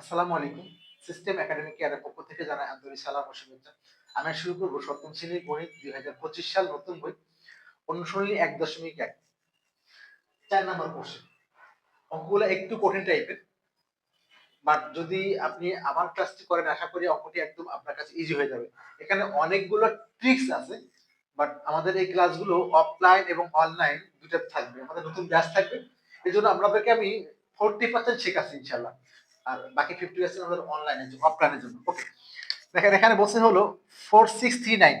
আসসালামু আলাইকুম। System academy কেয়ারের পক্ষ থেকে জানাই আন্তরিক সালাম ও শুভেচ্ছা। আমি শুরু করব সপ্তম শ্রেণির গণিত দুই হাজার পঁচিশ সাল নতুন বই অনুশীলনী এক দশমিক এক। চার নম্বর কোশ্চেন অঙ্কগুলো একটু কঠিন টাইপের বাট যদি আপনি আমার ক্লাসটি করেন, আশা করি অঙ্কটি একদম আপনার কাছে ইজি হয়ে যাবে। এখানে অনেকগুলো ট্রিক্স আছে বাট আমাদের এই ক্লাসগুলো অফলাইন এবং অনলাইন দুটো থাকবে। আমাদের নতুন ব্যাচ থাকবে। এই জন্য আপনাদেরকে আমি ফোরটি পার্সেন্ট শেখাচ্ছি ইনশাল্লাহ আর বাকি ফিফটি পার্সেন্ট আমাদের অনলাইনের অফলাইনের জন্য। ওকে দেখেন, এখানে বলছে হলো ফোর সিক্স থ্রি নাইন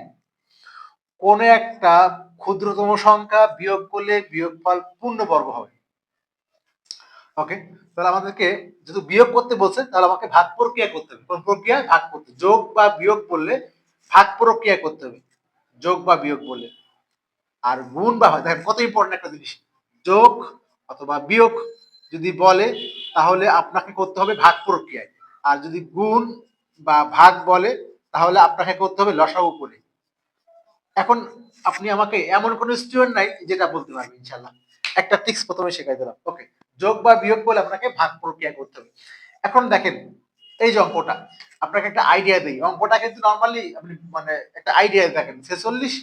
কোন একটা ক্ষুদ্রতম সংখ্যা বিয়োগ করলে বিয়োগফল পূর্ণবর্গ হবে। ওকে তাহলে আমাদেরকে যেহেতু বিয়োগ করতে বলছে, তাহলে আমাকে ভাগ প্রক্রিয়া করতে হবে। কোন প্রক্রিয়া? ভাগ করতে। যোগ বা বিয়োগ করলে ভাগ প্রক্রিয়া করতে হবে। যোগ বা বিয়োগ করলে। আর গুণ বা হয়। দেখেন, কত ইম্পর্টেন্ট একটা জিনিস। যোগ অথবা বিয়োগ। যদি বলে, তাহলে আপনাকে করতে হবে ভাগ প্রক্রিয়ায়। আর যদি গুণ বা ভাগ বলে, তাহলে আপনাকে করতে হবে লসাগু করে এখন আপনি আমাকে এমন কোন স্টুডেন্ট নাই যেটা বলতে পারবে ইনশাল্লাহ একটা টিক্স প্রথমে শেখাই দিলাম। ওকে যোগ বা বিয়োগ বলে আপনাকে ভাগ প্রক্রিয়া করতে হবে। এখন দেখেন, এই যে অঙ্কটা, আপনাকে একটা আইডিয়া দিই। অঙ্কটা কিন্তু নর্মালি আপনি মানে একটা আইডিয়া দেখেন, ছেচল্লিশ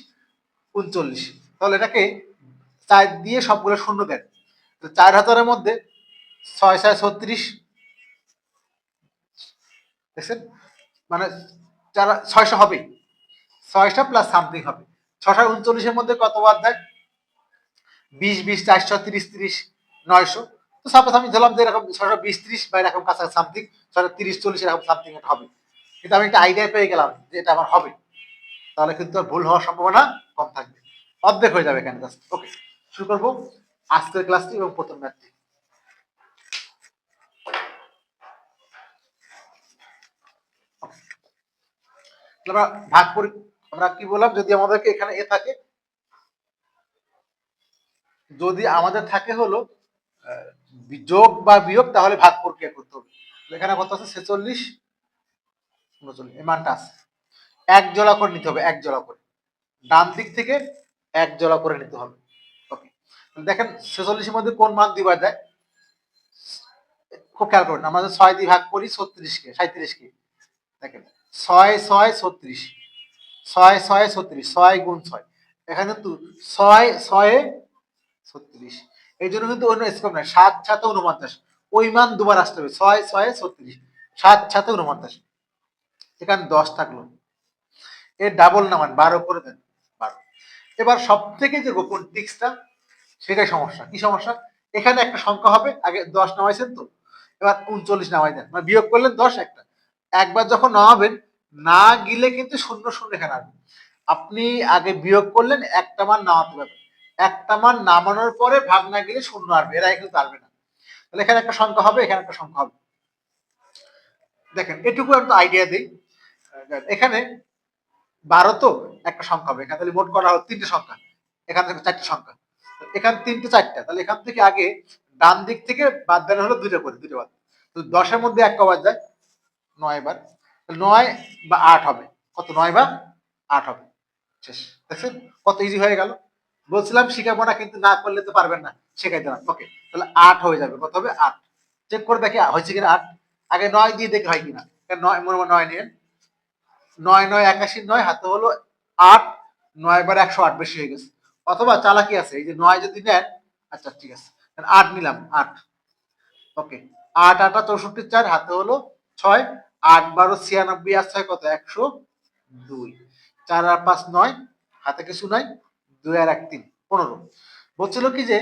উনচল্লিশ। তাহলে এটাকে চার দিয়ে সবগুলো শূন্য দেন। তো চার হাজারের মধ্যে ছয় ছত্রিশ। দেখছেন? মানে যারা ছয়শো হবে, ছয়শো প্লাস সামথিং হবে। ছশো উনচল্লিশের মধ্যে কত দেয়? বিশ বিশ, চারশো, তিরিশ তিরিশ, নয়শো। তো সাপোজ আমি ধরলাম যে এরকম ছশো বিশ, ত্রিশ বা এরকম কাছাকাছি সামথিং ছশো তিরিশ, চল্লিশ এরকম সামথিং এটা হবে। কিন্তু আমি একটা আইডিয়া পেয়ে গেলাম যে এটা আমার হবে। তাহলে কিন্তু ভুল হওয়ার সম্ভাবনা কম থাকবে। অর্ধেক হয়ে যাবে এখানে ওকে শুরু করব। আজকের ক্লাসটি এবং প্রথম ম্যাথটি আমরা ভাগ করি, আমরা কি বললাম, যদি আমাদেরকে এখানে এ থাকে, যদি আমাদের থাকে হলো যোগ বা বিয়োগ, তাহলে ভাগ প্রক্রিয়া করতে হবে। এখানে কত আছে? ছেচল্লিশ, উনচল্লিশ, এই আছে। এক জোড়া করে নিতে হবে, এক জোড়া করে। ডান দিক থেকে এক জোড়া করে নিতে হবে। ওকে দেখেন, ছেচল্লিশের মধ্যে কোন মান দিবা যায়? খুব খেয়াল করুন, আমরা ছয় দিয়ে ভাগ করি, ছত্রিশকে সাঁত্রিশকে দেখেন ছয় ছয় ছত্রিশ। ছয় ছয় ছত্রিশ, ছয় গুণ ছয়। এখানে কিন্তু ছয় ছয়ে ছত্রিশ। এই জন্য কিন্তু অন্য স্কোপ নাই। সাত সাথে উনপঞ্চাশ। ওই মান দুবার আসতে হবে। ছয় ছয় ছত্রিশ। সাত সাথে উনপঞ্চাশ। এখানে দশ থাকল। এর ডাবল নামান বারো করে দেন। বারো। এবার সব থেকে যে গোপন টিক্সটা, সেটাই সমস্যা। কি সমস্যা? এখানে একটা সংখ্যা হবে। আগে দশ নামাইছেন তো। এবার উনচল্লিশ নামাই দেন। মানে বিয়োগ করলেন দশ একটা। একবার যখন নামাবেন না গিলে কিন্তু শূন্য শূন্য এখানে আসবে। আপনি আগে বিয়োগ করলেন, একটা মান নামাতে পারবেন। একটা মান নামানোর পরে ভাগ না গেলে শূন্য আসবে, এরা কিন্তু আসবে না। তাহলে এখানে একটা সংখ্যা হবে, এখানে একটা সংখ্যা হবে। দেখেন, এটুকু একটা আইডিয়া দিই। এখানে বারো তো, একটা সংখ্যা হবে। এখানে তাহলে মোট করা হলো তিনটে সংখ্যা। এখান থেকে চারটে সংখ্যা। এখান তিনটে, চারটা। তাহলে এখান থেকে আগে ডান দিক থেকে বাদ দেওয়া হলো দুটো করে দুটো বাদ। তো দশের মধ্যে এক কবার যায়, নয় বার। নয় বা আট হবে। কত নয় বা আট হবে। শেষ। দেখছেন কত ইজি হয়ে গেল? বলছিলাম শিখাবো না কিন্তু না করলে তো পারবেন না। শেখাই দিলাম ওকে তাহলে আট হয়ে যাবে। কত হবে? আট। চেক করে দেখে হয়েছে কিনা আট? আগে নয় দিয়ে দেখে হয় কিনা? নয়, মনে মনে নয় নিয়ে। নয় নয়, একাশি, নয়, হাতে হলো আট। নয় বার একশো আট বেশি হয়ে গেছে। অথবা চালাকি আছে, এই যে নয় যদি নেন আচ্ছা ঠিক আছে। আট নিলাম, আট। ওকে আট, আটা, চৌষট্টি, চার, হাতে হলো ছয়। আট বারো ছিয়ানব্বই আর ছয় কত? একশো দুই। চার আর পাঁচ নয়, হাতে কিছু নাই, দুই আর এক তিন, পনেরো। বলছিল কি যে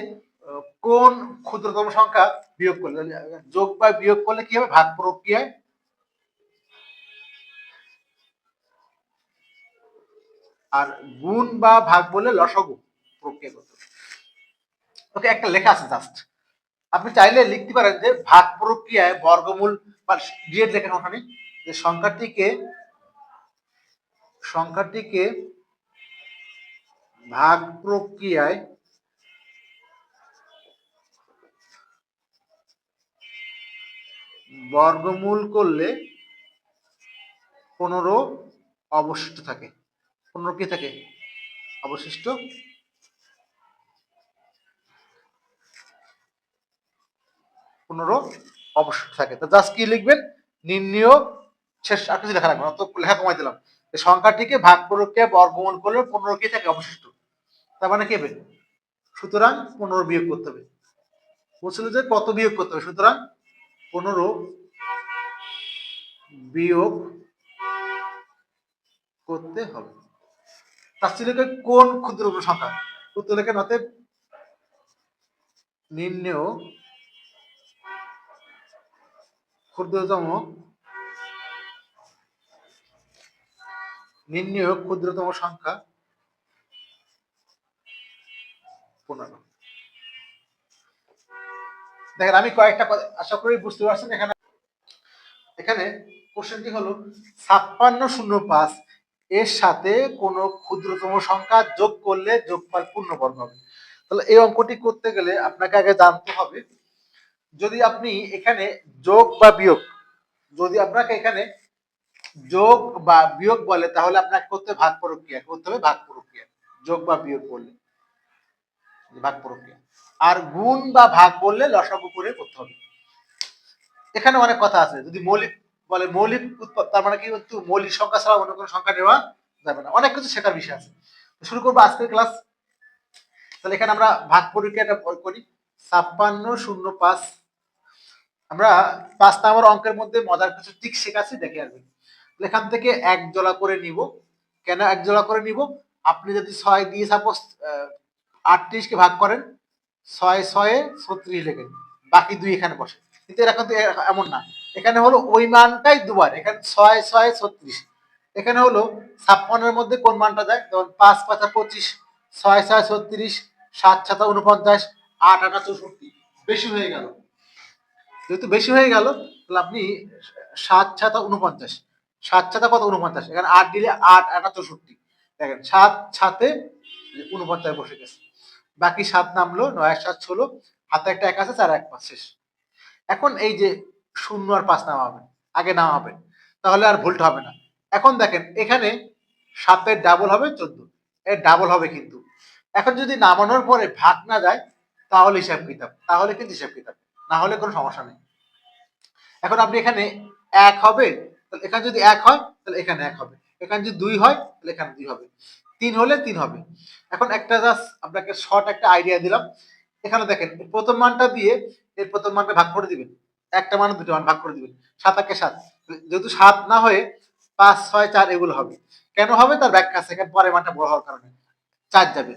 কোন ক্ষুদ্রতম সংখ্যা বিয়োগ করলে? যোগ বা বিয়োগ করলে কি হবে? ভাগ প্রক্রিয়ায়? আর গুণ বা ভাগ বলে লসগু প্রক্রিয়া করতে ওকে, একটা লেখা আছে জাস্ট। আপনি চাইলে লিখতে পারেন যে, ভাগ প্রক্রিয়ায় বর্গমূল ডিএড লেখেন ওখানে যে সংখ্যাটিকে সংখ্যাটিকে ভাগ প্রক্রিয়ায় বর্গমূল করলে পনেরো অবশিষ্ট থাকে। পনেরো কি থাকে? অবশিষ্ট। পনেরো অবশিষ্ট থাকে। তো জাস্ট কি লিখবেন? নির্ণয় শেষ আর কিছু লেখা রাখব না তো লেখা কমাই দিলাম। সংখ্যাটিকে ভাগ প্রক্রিয়া বর্গমূল করলে পনেরো কি থাকে অবশিষ্ট। তার মানে কে সুতরাং পনেরো বিয়োগ করতে হবে। বলছিল যে কত বিয়োগ করতে হবে? সুতরাং পনেরো বিয়োগ করতে হবে। তার ছিল কোন ক্ষুদ্র সংখ্যা? উত্তর লেখেন অতএব নির্ণয় ক্ষুদ্রতম নির্ণয় ক্ষুদ্রতম সংখ্যা পনেরো। দেখেন, আমি কয়েকটা আশা করি বুঝতে পারছেন এখানে এখানে কোশ্চেনটি হলো, ছাপ্পান্ন শূন্য পাঁচ এর সাথে কোন ক্ষুদ্রতম সংখ্যা যোগ করলে যোগফল পূর্ণবর্গ হবে। তাহলে এই অঙ্কটি করতে গেলে আপনাকে আগে জানতে হবে যদি আপনি এখানে যোগ বা বিয়োগ, যদি আপনাকে এখানে যোগ বা বিয়োগ বলে, তাহলে আপনাকে করতে ভাগ প্রক্রিয়া। করতে হবে? ভাগ প্রক্রিয়া। যোগ বা বিয়োগ বললে। ভাগ প্রক্রিয়া। আর গুণ বা ভাগ বললে লসাগু করে করতে হবে। এখানে অনেক কথা আছে। যদি মৌলিক বলে, মৌলিক উৎপাদ তার মানে কি কিন্তু মৌলিক সংখ্যা ছাড়া অন্য কোনো সংখ্যা নেওয়া যাবে না। অনেক কিছু শেখার বিষয় আছে। শুরু করব আজকের ক্লাস। তাহলে এখানে আমরা ভাগ প্রক্রিয়াটা করি। ছাপ্পান্ন, শূন্য, পাঁচ আমরা পাঁচ নাম্বার অঙ্কের মধ্যে মজার কিছু টিক শেখাচ্ছি, দেখে আসবেন এখান থেকে এক জোড়া করে নিব। কেন এক জোড়া করে নিব? আপনি যদি ছয় দিয়ে সাপোজ আটত্রিশকে ভাগ করেন, ছয় ছয়ে ছত্রিশ লেখেন। বাকি দুই এখানে বসে। কিন্তু এরকম তো এ- এমন না। এখানে হলো ওই মানটাই দুবার। এখানে ছয় ছয় ছত্রিশ। এখানে হলো ছাপ্পান্নের মধ্যে কোন মানটা যায়? যেমন পাঁচ পাঁচা পঁচিশ, ছয় ছয় ছত্রিশ, সাত ছাতা উনপঞ্চাশ আট আটা চৌষট্টি। বেশি হয়ে গেল। যেহেতু বেশি হয়ে গেল, তাহলে আপনি সাত ছাতা উনপঞ্চাশ সাত ছাতা কত উনপঞ্চাশ এখানে আট দিলে আট, আটা চৌষট্টি। দেখেন, সাত ছাতে উনপঞ্চাশ বসে গেছে। বাকি সাত নামলো, নয় সাত, ষোলো। হাতে একটা এক আছে, চার, এক, পাঁচ, শেষ। এখন এই যে শূন্য আর পাঁচ নামাবেন, আগে নামাবেন, তাহলে আর ভুলটা হবে না। এখন দেখেন, এখানে সাতের ডাবল হবে চোদ্দ। এর ডাবল হবে কিন্তু। এখন যদি নামানোর পরে ভাগ না যায়, তাহলে হিসাব কিতাব। তাহলে কিন্তু হিসাব কিতাব। না হলে কোনো সমস্যা নেই। এখন আপনি এখানে এক হবে, তাহলে এখানে যদি এক হয়, তাহলে এখানে এক হবে। এখানে যদি দুই হয়, তাহলে এখানে দুই হবে। তিন হলে তিন হবে। এখন একটা জাস্ট আপনাকে শর্ট একটা আইডিয়া দিলাম। এখানে দেখেন প্রথম মানটা দিয়ে এর প্রথম মানটা ভাগ করে দিবেন। একটা মান দুটো মান ভাগ করে দিবেন। সাত একে সাত। যেহেতু সাত না হয়ে পাঁচ, ছয়, চার এগুলো হবে। কেন হবে? তার ব্যাখ্যা আছে। এখানে পরের মানটা বড় হওয়ার কারণে। চার যাবে।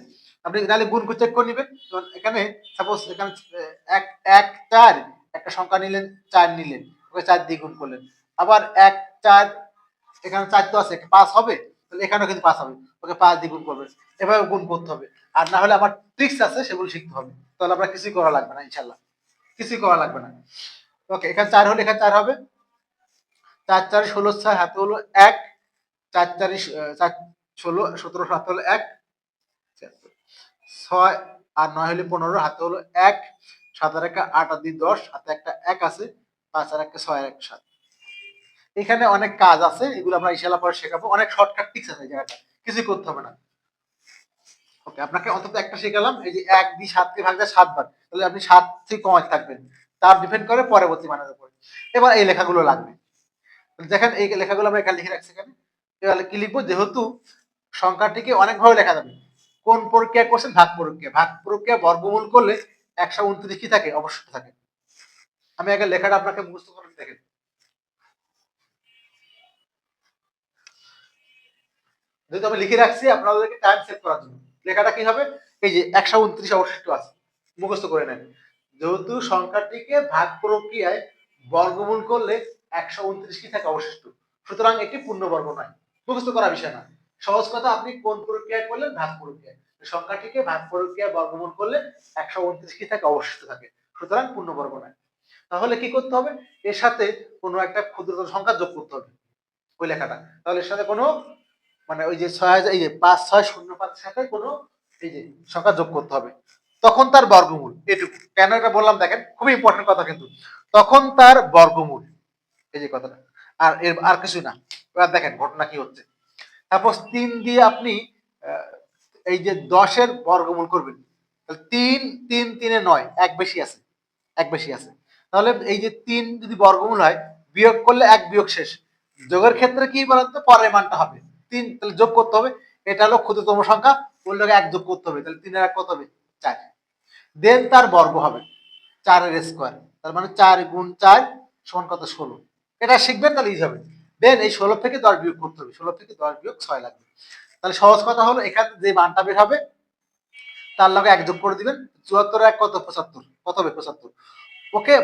আপনি তাহলে গুণ চেক করে নেবেন। এখানে সাপোজ এখানে, এক এক, চার, একটা সংখ্যা নিলেন, চার নিলেন, ওকে চার দিয়ে গুণ করলেন। আবার এক, চার, এখানে চার তো আছে পাঁচ হবে? তাহলে এখানেও কিন্তু পাঁচ হবে। ওকে পাঁচ দিয়ে গুণ করবেন। এভাবে গুণ করতে হবে। আর না হলে আমার ট্রিক্স আছে, সেগুলো শিখতে হবে। তাহলে আপনার কিছুই করা লাগবে না ইনশাল্লাহ কিছুই করা লাগবে না। ওকে, এখানে চার হলে এখানে চার হবে। চার চার, ষোলো, ছয় হাতে হলো এক। চার চারি, চার, ষোলো, সতেরো, সাত হলো এক। ছয় আর নয় হলে পনেরো, হাতে হলো এক, সাত আর একটা আট আর দুই দশ, হাতে একটা এক আছে, পাঁচ আর একটা ছয় আর এক সাত। এখানে অনেক কাজ আছে, এগুলো আমরা ইনশাল্লাহ পরে শেখাবো। অনেক শর্টকাট টিক্স আছে জায়গাটা, কিছুই করতে হবে না। ওকে আপনাকে অন্তত একটা শেখালাম, এই যে এক দিয়ে সাতকে ভাগ যায় সাতবার তাহলে আপনি সাত থেকে কমাতে থাকবেন। তার ডিপেন্ড করে পরবর্তী মানের উপর। এবার এই লেখাগুলো লাগবে। দেখেন, এই লেখাগুলো আমরা এখানে লিখে রাখছি এখানে। এবার কি লিখব? যেহেতু সংখ্যাটিকে অনেকভাবে লেখা যাবে। কোন প্রক্রিয়া করছেন ভাগ প্রক্রিয়া। ভাগ প্রক্রিয়া বর্গমূল করলে একশো উনত্রিশ কি থাকে? অবশ্যই থাকে। আমি আগে লেখাটা আপনাকে মুখস্থ করে দেখেন। যেহেতু আমি লিখে রাখছি আপনাদেরকে টাইম সেভ করার জন্য। লেখাটা কি হবে? এই যে একশো উনত্রিশ অবশিষ্ট আছে। মুখস্থ করে নেন। যেহেতু সংখ্যাটিকে ভাগ প্রক্রিয়ায় বর্গমূল করলে একশো উনত্রিশ কি থাকে? অবশিষ্ট। সুতরাং এটি পূর্ণবর্গ নয়। মুখস্থ করা বিষয় না। সহজ কথা, আপনি কোন প্রক্রিয়া করলেন? ভাগ প্রক্রিয়া। সংখ্যাটিকে ভাগ প্রক্রিয়া বর্গমূল করলে একশো উনত্রিশ কি থাকে? অবশিষ্ট থাকে। সুতরাং পূর্ণবর্গ নয় তাহলে কি করতে হবে? এর সাথে কোনো একটা ক্ষুদ্রতম সংখ্যা যোগ করতে হবে। ওই লেখাটা। তাহলে এর সাথে কোনো মানে ওই যে ছয় হাজার, এই যে পাঁচ ছয় শূন্য পাঁচের সাথে কোনো এই যে সংখ্যা যোগ করতে হবে। তখন তার বর্গমূল। এটুকু। কেন এটা বললাম? দেখেন, খুবই ইম্পর্টেন্ট কথা কিন্তু। তখন তার বর্গমূল। এই যে কথাটা। আর এর, আর কিছু না। এবার দেখেন ঘটনা কি হচ্ছে। তারপর তিন দিয়ে আপনি এই যে দশের বর্গমূল করবেন তিন তিন, তিনে নয়, এক বেশি আছে, এক বেশি আছে। তাহলে এই যে তিন যদি বর্গমূল হয়, বিয়োগ করলে এক বিয়োগ শেষ। যোগের ক্ষেত্রে কি বলেন তো পরের মানটা হবে। তিন, তাহলে যোগ করতে হবে। এটা হলো ক্ষুদ্রতম সংখ্যা ওর লগে এক যোগ করতে হবে, তাহলে তিনের এক কত হবে? চার। দেন তার বর্গ হবে, চারের স্কোয়ার তার মানে চার গুণ চার সমান কত? ষোলো। এটা শিখবেন তাহলে ইজি হবে। দেন এই ষোলো থেকে দশ বিয়োগ করতে হবে। ষোলো থেকে দশ বিয়োগ ছয় লাগবে। তাহলে সহজ কথা হলো, এখানে যে মানটা বের হবে, তার লগে এক যোগ করে দিবেন। চুয়াত্তর এক কত? পঁচাত্তর। কত হবে? পঁচাত্তর। ওকে?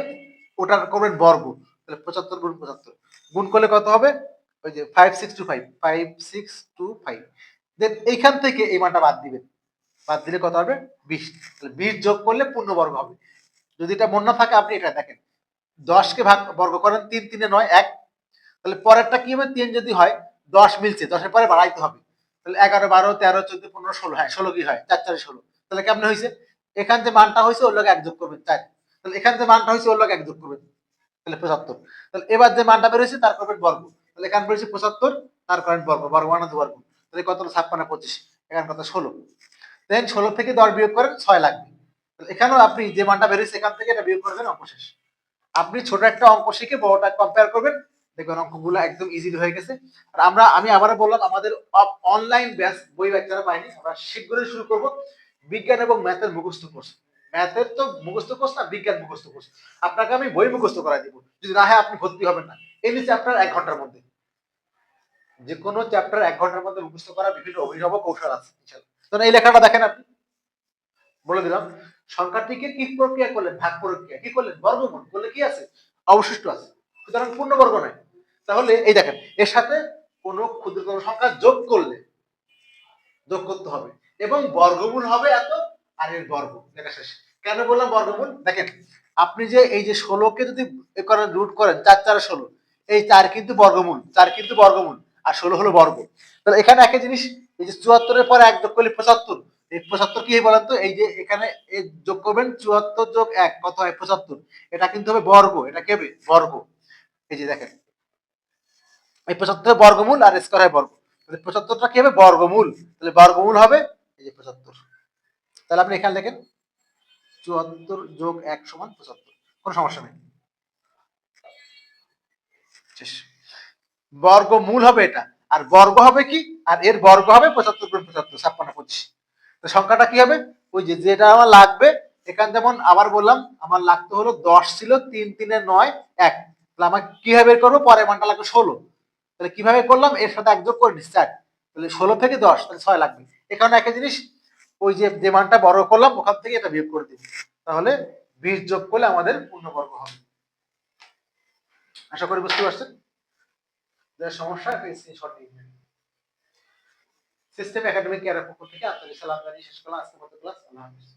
ওটার করবেন বর্গ। তাহলে পঁচাত্তর গুণ পঁচাত্তর। গুণ করলে কত হবে? ওই যে five six two five five six two five then এইখান থেকে এই মানটা বাদ দিবেন। বাদ দিলে কত হবে? বিশ। তাহলে বিশ যোগ করলে পূর্ণবর্গ হবে। যদি এটা মন না থাকে, আপনি এটা দেখেন। দশকে ভাগ বর্গ করেন, তিন, তিনে নয়, এক। তাহলে পরেরটা কি হবে? তিন যদি হয়, দশ মিলছে। দশের পরে বাড়াইতে হবে। তাহলে এগারো, বারো, তেরো, চোদ্দ, পনেরো, ষোলো হ্যাঁ ষোলো কি হয়? চার, চারে ষোলো। তাহলে কেমন হয়েছে? এখান যে মানটা হয়েছে, ওর লোক এক যোগ করবেন, চার। তাহলে এখান যে মানটা হয়েছে, ওর লোক এক যোগ করবেন, তাহলে পঁচাত্তর। তাহলে এবার যে মানটা বেরোয়েছে, তার করবেন বর্গ। তাহলে এখানে বেরোছে পঁচাত্তর, তার করেন বর্গ। বর্গ মানে বর্গ। তাহলে কত ছাপ্পান্ন, পঁচিশ। এখানে কত? ষোলো। দেন ষোলো থেকে দশ বিয়োগ করেন, ছয় লাগবে। এখানেও আপনি যে মানটা বেরোচ্ছে এখান থেকে এটা বিয়োগ করবেন অঙ্ক আপনি ছোট একটা অঙ্ক শিখে বড়টা কম্পেয়ার করবেন দেখবেন অঙ্কগুলো একদম ইজিলি হয়ে গেছে। আর আমরা, আমি আবারও বললাম, আমাদের অনলাইন ব্যাচ বই বাচ্চারা পাইনি আমরা শীঘ্রই শুরু করব। বিজ্ঞান এবং ম্যাথের মুখস্থ কোর্স ম্যাথের তো মুখস্থ কোর্স না, বিজ্ঞান মুখস্থ কোর্স আপনাকে আমি বই মুখস্থ করাই দিব। যদি না হয় আপনি ভর্তি হবেন না। এনি চ্যাপ্টার এক ঘণ্টার মধ্যে। যে কোনো চ্যাপ্টার এক ঘণ্টার মধ্যে মুখস্থ করা বিভিন্ন অভিনব কৌশল আছে তো এই লেখাটা দেখেন আপনি। বলে দিলাম, সংখ্যাটিকে কি প্রক্রিয়া করলেন? ভাগ প্রক্রিয়া। কি করলেন? বর্গমূল। করলে কি আছে? অবশিষ্ট আছে। সুতরাং পূর্ণবর্গ নয়। তাহলে এই দেখেন, এর সাথে কোন ক্ষুদ্রতম সংখ্যা যোগ করলে যোগ করতে হবে এবং বর্গমূল হবে এত, আর এর বর্গ দেখা শেষ। কেন বললাম বর্গমূল? দেখেন, আপনি যে এই যে ষোলোকে যদি রুট করেন চার চার ষোলো, এই চার কিন্তু বর্গমূল, চার কিন্তু বর্গমূল, আর ষোলো হলো বর্গ। তাহলে এখানে একই জিনিস, এই যে চুয়াত্তরের পরে এক যোগ করলে পঁচাত্তর, এই পঁচাত্তর কি বলেন তো? এই যে এখানে যোগ করবেন, চুয়াত্তর যোগ এক, কত হয়? পঁচাত্তর। এটা কিন্তু হবে বর্গ, এটা কেবে বর্গ। এই যে দেখেন এই পঁচাত্তর বর্গমূল আর স্কোয়ার হয় বর্গ তাহলে পঁচাত্তরটা কি হবে? বর্গমূল। তাহলে বর্গমূল হবে এই যে পঁচাত্তর। তাহলে আপনি এখানে দেখেন, চুয়াত্তর যোগ এক সমান পঁচাত্তর। কোনো সমস্যা নেই। বর্গমূল হবে এটা। আর বর্গ হবে কি? আর এর বর্গ হবে পঁচাত্তর গুণ পঁচাত্তর, ছাপ্পান্ন, পঁচিশ। তো সংখ্যাটা কি হবে? ওই যে যেটা আমার লাগবে, এখানে যেমন আবার বললাম, আমার লাগতে হলো দশ ছিল তিন, তিনে নয়, এক। তাহলে আমার কীভাবে বের করব? পরের মানটা লাগবে ষোলো। তাহলে কীভাবে করলাম? এর সাথে এক যোগ করে নিচ্ছি। চার। তাহলে ষোলো থেকে দশ, তাহলে ছয় লাগবে। এখানে একটা জিনিস, ওই যে যে মানটা বড় করলাম, ওখান থেকে এটা বিয়োগ করে দিব। তাহলে বিশ যোগ করলে আমাদের পূর্ণবর্গ হবে। আশা করি বুঝতে পারছেন? সমস্যা স্ক্রিনশট সিস্টেম একাডেমিক কেয়ারের পক্ষ থেকে আপনাদের সালাম জানিয়ে শেষ করলাম। আজকের মতো ক্লাস আল্লাহ হাফিজ।